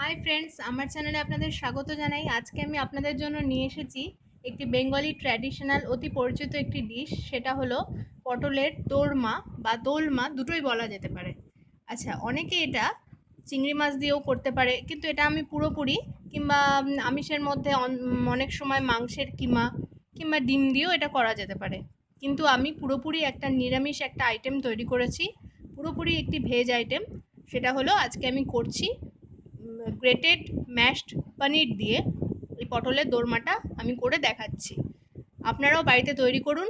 Hi friends আমার চ্যানেলে আপনাদের স্বাগত জানাই। আজকে আমি আপনাদের জন্য নিয়ে এসেছি একটি বেঙ্গলি ট্র্যাডিশনাল অতি পরিচিত একটি ডিশ সেটা হলো পটলের দোরমা বা দোলমা, দুটোই বলা যেতে পারে। আচ্ছা অনেকে এটা চিংড়ি মাছ দিয়েও করতে পারে, কিন্তু এটা আমি পুরোপুরি কিংবা আমিষের মধ্যে অনেক সময় মাংসের কিমা কিংবা ডিম দিয়েও এটা করা যেতে পারে। কিন্তু আমি পুরোপুরি একটা নিরামিষ একটা আইটেম তৈরি করেছি, পুরোপুরি একটি ভেজ আইটেম সেটা হলো আজকে আমি করছি গ্রেটেড ম্যাশড পনির দিয়ে এই পটলের দোরমাটা আমি করে দেখাচ্ছি। আপনারাও বাড়িতে তৈরি করুন।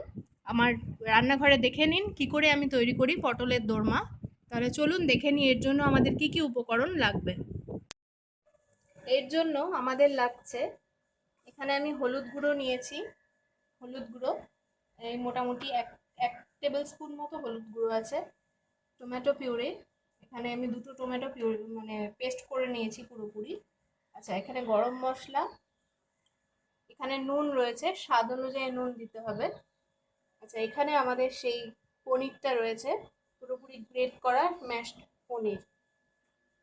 আমার রান্নাঘরে দেখে নিন কি করে আমি তৈরি করি পটলের দোরমা। তাহলে চলুন দেখে নিই এর জন্য আমাদের কি কি উপকরণ লাগবে। এর জন্য আমাদের লাগছে, এখানে আমি হলুদ গুঁড়ো নিয়েছি। হলুদ গুঁড়ো, এই মোটামুটি এক এক টেবিল স্পুন মতো হলুদ গুঁড়ো আছে। টমেটো পিউরে এখানে আমি দুটো টমেটো পিউরি মানে পেস্ট করে নিয়েছি পুরোপুরি। আচ্ছা এখানে গরম মশলা, এখানে নুন রয়েছে, স্বাদ অনুযায়ী নুন দিতে হবে। আচ্ছা এখানে আমাদের সেই পনিরটা রয়েছে, পুরোপুরি গ্রেট করা ম্যাশড পনির।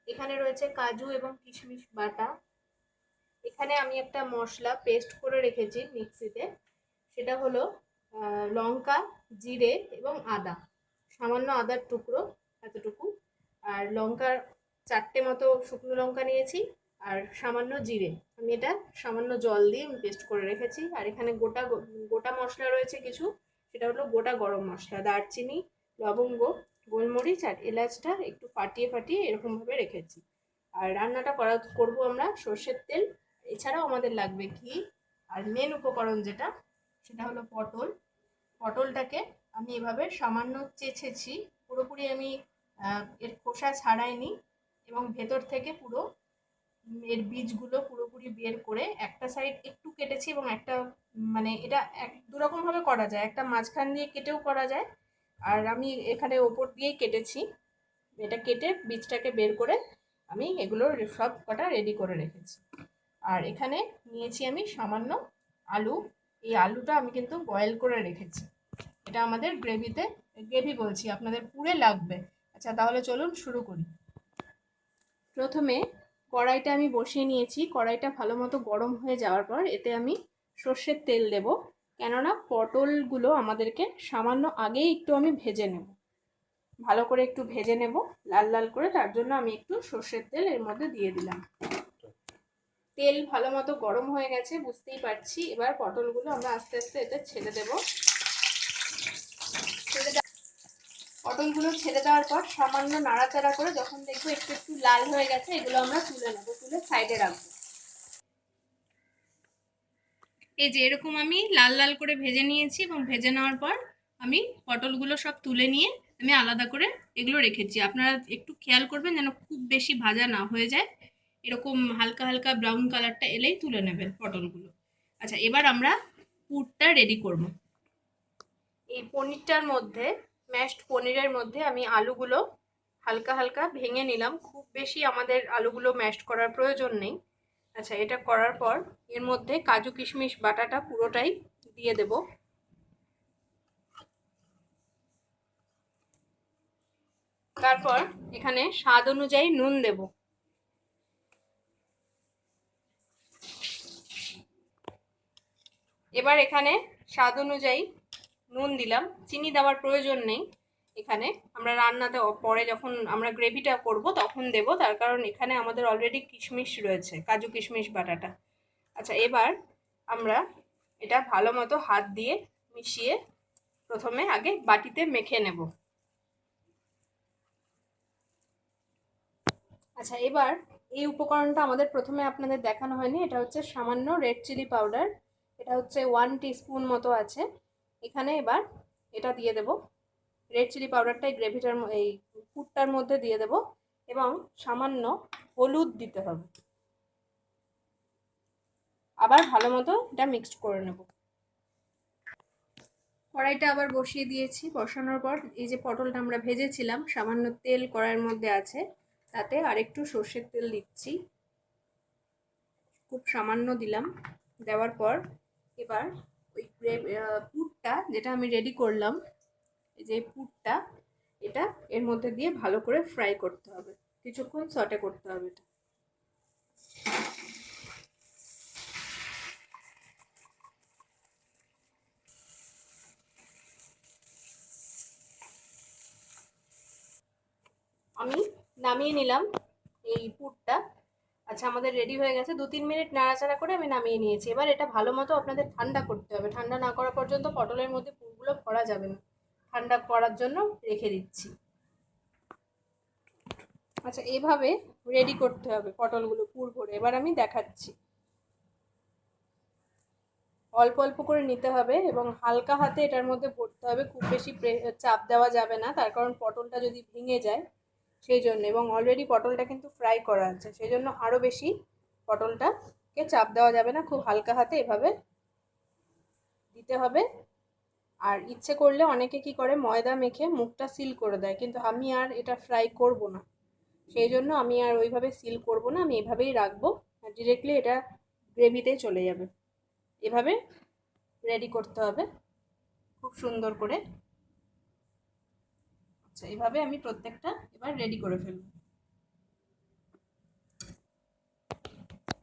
এখানে রয়েছে কাজু এবং কিশমিশ বাটা। এখানে আমি একটা মশলা পেস্ট করে রেখেছি মিক্সিতে, সেটা হলো লঙ্কা, জিরে এবং আদা। সামান্য আদার টুকরো, এতটুকু। আর লঙ্কার চারটে মতো শুকনো লঙ্কা নিয়েছি আর সামান্য জিরে। আমি এটা সামান্য জল দিয়ে পেস্ট করে রেখেছি। আর এখানে গোটা গোটা মশলা রয়েছে কিছু। সেটা হলো গোটা গরম মশলা, দারচিনি, লবঙ্গ, গোলমরিচ আর এলাচটা একটু ফাটিয়ে ফাটিয়ে এরকমভাবে রেখেছি। আর রান্নাটা করা, করব আমরা সর্ষের তেল। এছাড়াও আমাদের লাগবে ঘি। আর মেন উপকরণ যেটা, সেটা হলো পটল। পটলটাকে আমি এভাবে সামান্য চেছেছি পুরোপুরি আমি এর খোসা ছাড়াইনি এবং ভেতর থেকে পুরো এর বীজগুলো পুরোপুরি বের করে একটা সাইড একটু কেটেছি এবং একটা মানে এটা এক দুরকমভাবে করা যায়। একটা মাঝখান দিয়ে কেটেও করা যায়। আর আমি এখানে ওপর দিয়েই কেটেছি। এটা কেটে বীজটাকে বের করে আমি এগুলো সব কটা রেডি করে রেখেছি। আর এখানে নিয়েছি আমি সামান্য আলু। এই আলুটা আমি কিন্তু বয়েল করে রেখেছি। এটা আমাদের গ্রেভিতে গ্রেভি বলছি, আপনাদের পুরে লাগবে। আচ্ছা তাহলে চলুন শুরু করি। প্রথমে কড়াইটা আমি বসিয়ে নিয়েছি। কড়াইটা ভালো মতো গরম হয়ে যাওয়ার পর এতে আমি সর্ষের তেল দেব। কেননা পটলগুলো আমাদেরকে সামান্য আগেই একটু আমি ভেজে নেব। ভালো করে একটু ভেজে নেব, লাল লাল করে। তার জন্য আমি একটু সর্ষের তেল এর মধ্যে দিয়ে দিলাম। তেল ভালো মতো গরম হয়ে গেছে, বুঝতেই পারছি। এবার পটলগুলো আমরা আস্তে আস্তে এতে ছেড়ে দেব ছেড়ে দেওয়া- পটলগুলো ছেড়ে দেওয়ার পর সামান্য নাড়াচাড়া করে যখন দেখব একটু একটু লাল হয়ে গেছে এগুলো আমরা তুলে নেব তুলে সাইডে রাখব। এই যে এরকম আমি লাল লাল করে ভেজে নিয়েছি এবং ভেজে নেওয়ার পর আমি পটলগুলো সব তুলে নিয়ে আমি আলাদা করে এগুলো রেখেছি। আপনারা একটু খেয়াল করবেন যেন খুব বেশি ভাজা না হয়ে যায়। এরকম হালকা হালকা ব্রাউন কালারটা এলেই তুলে নেবেন পটলগুলো। আচ্ছা এবার আমরা পুরটা রেডি করব। এই পনিরটার মধ্যে ম্যাশড পনিরের মধ্যে আমি আলুগুলো হালকা হালকা ভেঙে নিলাম। খুব বেশি আমাদের আলুগুলো ম্যাশড করার প্রয়োজন নেই। আচ্ছা এটা করার পর এর মধ্যে কাজু কিশমিশ বাটাটা পুরোটাই দিয়ে দেব। তারপর এখানে স্বাদ অনুযায়ী নুন দেব। এবার এখানে স্বাদ অনুযায়ী নুন দিলাম, চিনি দেওয়ার প্রয়োজন নেই এখানে। আমরা রান্নাতে পরে যখন আমরা গ্রেভিটা করব তখন দেব, তার কারণ এখানে আমাদের অলরেডি কিশমিশ রয়েছে, কাজু কিশমিশ বাটাটা। আচ্ছা এবার আমরা এটা ভালো মতো হাত দিয়ে মিশিয়ে প্রথমে আগে বাটিতে মেখে নেব। আচ্ছা এবার এই উপকরণটা আমাদের প্রথমে আপনাদের দেখানো হয়নি, এটা হচ্ছে সামান্য রেড চিলি পাউডার এটা হচ্ছে ওয়ান টিস্পুন মতো আছে। এখানে এবার এটা দিয়ে দেব। রেড চিলি পাউডারটা এই গ্রেভিটার এই পুরটার মধ্যে দিয়ে দেব এবং সামান্য হলুদ দিতে হবে। আবার ভালো মতো এটা মিক্সড করে নেব। কড়াইটা আবার বসিয়ে দিয়েছি। বসানোর পর এই যে পটলটা আমরা ভেজেছিলাম, সামান্য তেল কড়াইয়ের মধ্যে আছে, তাতে আরেকটু সর্ষের তেল দিচ্ছি। খুব সামান্য দিলাম। দেওয়ার পর এবার ওই পুরটা যেটা আমি রেডি করলাম যে পুরটা, এটা এর মধ্যে দিয়ে ভালো করে ফ্রাই করতে হবে। কিছুক্ষণ সটে করতে হবে এটা। আমি নামিয়ে নিলাম এই পুরটা। আচ্ছা আমাদের রেডি হয়ে গেছে। দু তিন মিনিট নাড়াচাড়া করে আমি নামিয়ে নিয়েছি। এবার এটা ভালো মতো আপনাদের ঠান্ডা করতে হবে। ঠান্ডা না করা পর্যন্ত পটলের মধ্যে পুরগুলো ভরা যাবে না। ঠান্ডা করার জন্য রেখে দিচ্ছি। আচ্ছা এভাবে রেডি করতে হবে পটলগুলো পুর ভরে। এবার আমি দেখাচ্ছি। অল্প অল্প করে নিতে হবে এবং হালকা হাতে এটার মধ্যে ভরতে হবে। খুব বেশি চাপ দেওয়া যাবে না। তার কারণ পটলটা যদি ভেঙে যায় সেই জন্য এবং অলরেডি পটলটা কিন্তু ফ্রাই করা আছে সেই জন্য আরও বেশি পটলটাকে চাপ দেওয়া যাবে না, খুব হালকা হাতে এভাবে দিতে হবে। আর ইচ্ছে করলে অনেকে কি করে, ময়দা মেখে মুখটা সিল করে দেয়, কিন্তু আমি আর এটা ফ্রাই করব না। সেই জন্য আমি আর ওইভাবে সিল করব না, আমি এভাবেই রাখব, আর ডিরেক্টলি এটা গ্রেভিতে চলে যাবে। এভাবে রেডি করতে হবে, খুব সুন্দর করে। আচ্ছা এভাবে আমি প্রত্যেকটা এবার রেডি করে ফেলব।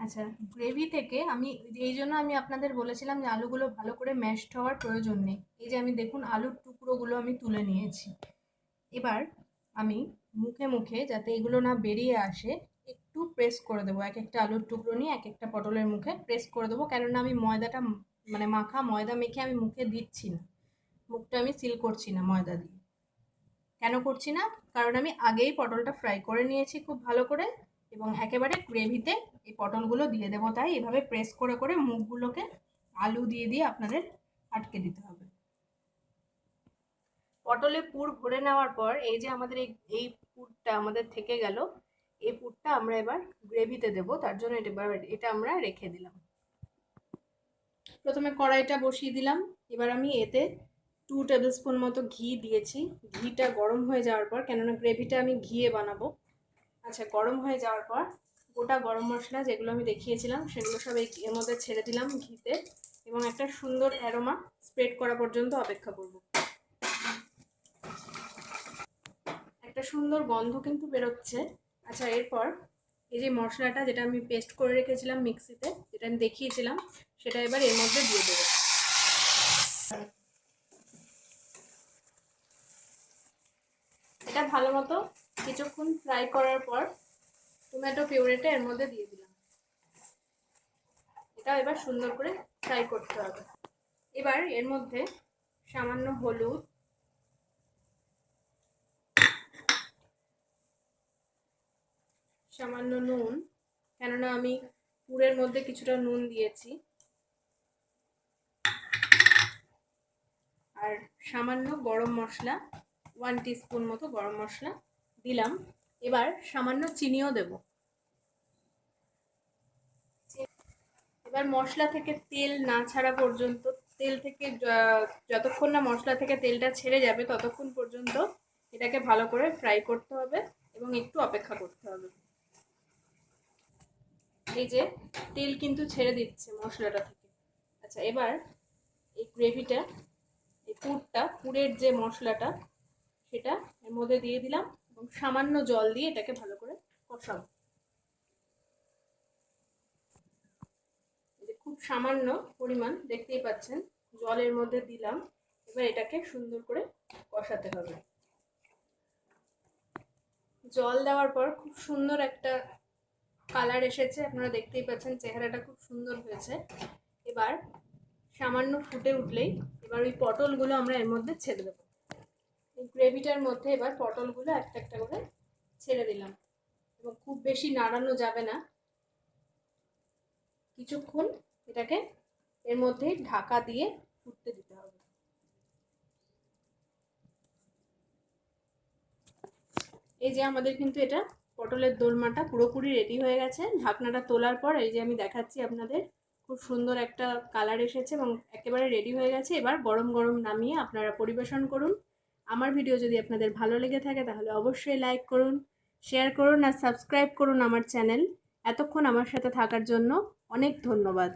আচ্ছা গ্রেভি থেকে আমি, এই জন্য আমি আপনাদের বলেছিলাম যে আলুগুলো ভালো করে ম্যাশড হওয়ার প্রয়োজন নেই। এই যে আমি দেখুন আলুর টুকরোগুলো আমি তুলে নিয়েছি। এবার আমি মুখে মুখে যাতে এগুলো না বেরিয়ে আসে, একটু প্রেস করে দেবো। এক একটা আলুর টুকরো নিয়ে এক একটা পটলের মুখে প্রেস করে দেবো। কেননা আমি ময়দাটা মানে মাখা ময়দা মেখে আমি মুখে দিচ্ছি না। মুখটা আমি সিল করছি না ময়দা দিয়ে। কেন করছি না? কারণ আমি আগেই পটলটা ফ্রাই করে নিয়েছি খুব ভালো করে এবং একেবারে গ্রেভিতে এই পটলগুলো দিয়ে দেবো। তাই এভাবে প্রেস করে করে মুখগুলোকে আলু দিয়ে দিয়ে আপনাদের আটকে দিতে হবে। পটলে পুর ভরে নেওয়ার পর এই যে আমাদের এই পুরটা আমাদের থেকে গেল, এই পুরটা আমরা এবার গ্রেভিতে দেব। তার জন্য এটা এটা আমরা রেখে দিলাম। প্রথমে কড়াইটা বসিয়ে দিলাম। এবার আমি এতে টু টেবিল স্পুন মতো ঘি দিয়েছি। ঘিটা গরম হয়ে যাওয়ার পর, কেননা গ্রেভিটা আমি ঘিয়ে বানাবো। আচ্ছা গরম হয়ে যাওয়ার পর, গোটা গরম মশলা যেগুলো আমি দেখিয়েছিলাম, সেগুলো সব এর মধ্যে ছেড়ে দিলাম ঘিতে এবং একটা সুন্দর অ্যারোমা স্প্রেড করা পর্যন্ত অপেক্ষা করব। একটা সুন্দর গন্ধ কিন্তু বেরোচ্ছে। আচ্ছা এরপর এই যে মশলাটা যেটা আমি পেস্ট করে রেখেছিলাম মিক্সিতে যেটা আমি দেখিয়েছিলাম, সেটা এবার এর মধ্যে দিয়ে দেবো এটা ভালো মতো কিছুক্ষণ ফ্রাই করার পর টমেটো পিউরেটা এর মধ্যে দিয়ে দিলাম। এটা এবার সুন্দর করে ফ্রাই করতে হবে। এবার এর মধ্যে সামান্য হলুদ, সামান্য নুন, কেননা আমি পুরের মধ্যে কিছুটা নুন দিয়েছি। আর সামান্য গরম মশলা ওয়ান টিস্পুন মতো গরম মশলা দিলাম। এবার সামান্য চিনিও দেব। এবার মশলা থেকে তেল না ছাড়া পর্যন্ত, তেল থেকে যতক্ষণ না মশলা থেকে তেলটা ছেড়ে যাবে ততক্ষণ পর্যন্ত এটাকে ভালো করে ফ্রাই করতে হবে এবং একটু অপেক্ষা করতে হবে। এই যে তেল কিন্তু ছেড়ে দিচ্ছে মশলাটা থেকে। আচ্ছা এবার এই গ্রেভিটা, এই পুরটা, পুরের যে মশলাটা সেটা এর মধ্যে দিয়ে দিলাম এবং সামান্য জল দিয়ে এটাকে ভালো করে কষাবো। খুব সামান্য পরিমাণ, দেখতেই পাচ্ছেন, জলের মধ্যে দিলাম। এবার এটাকে সুন্দর করে কষাতে হবে। জল দেওয়ার পর খুব সুন্দর একটা কালার এসেছে, আপনারা দেখতেই পাচ্ছেন, চেহারাটা খুব সুন্দর হয়েছে। এবার সামান্য ফুটে উঠলেই এবার ওই পটলগুলো আমরা এর মধ্যে ছেড়ে দেবো। এই গ্রেভিটার মধ্যে এবার পটলগুলো একটা একটা করে ছেড়ে দিলাম। এবং খুব বেশি নাড়ানো যাবে না। কিছুক্ষণ এটাকে এর মধ্যে ঢাকা দিয়ে ফুটতে দিতে হবে। এই যে আমাদের কিন্তু এটা পটলের দোলমাটা পুরোপুরি রেডি হয়ে গেছে। ঢাকনাটা তোলার পর এই যে আমি দেখাচ্ছি আপনাদের, খুব সুন্দর একটা কালার এসেছে এবং একেবারে রেডি হয়ে গেছে। এবার গরম গরম নামিয়ে আপনারা পরিবেশন করুন। আমার ভিডিও যদি আপনাদের ভালো লেগে থাকে, তাহলে অবশ্যই লাইক করুন শেয়ার করুন আর সাবস্ক্রাইব করুন আমার চ্যানেল এতক্ষণ আমার সাথে থাকার জন্য অনেক ধন্যবাদ।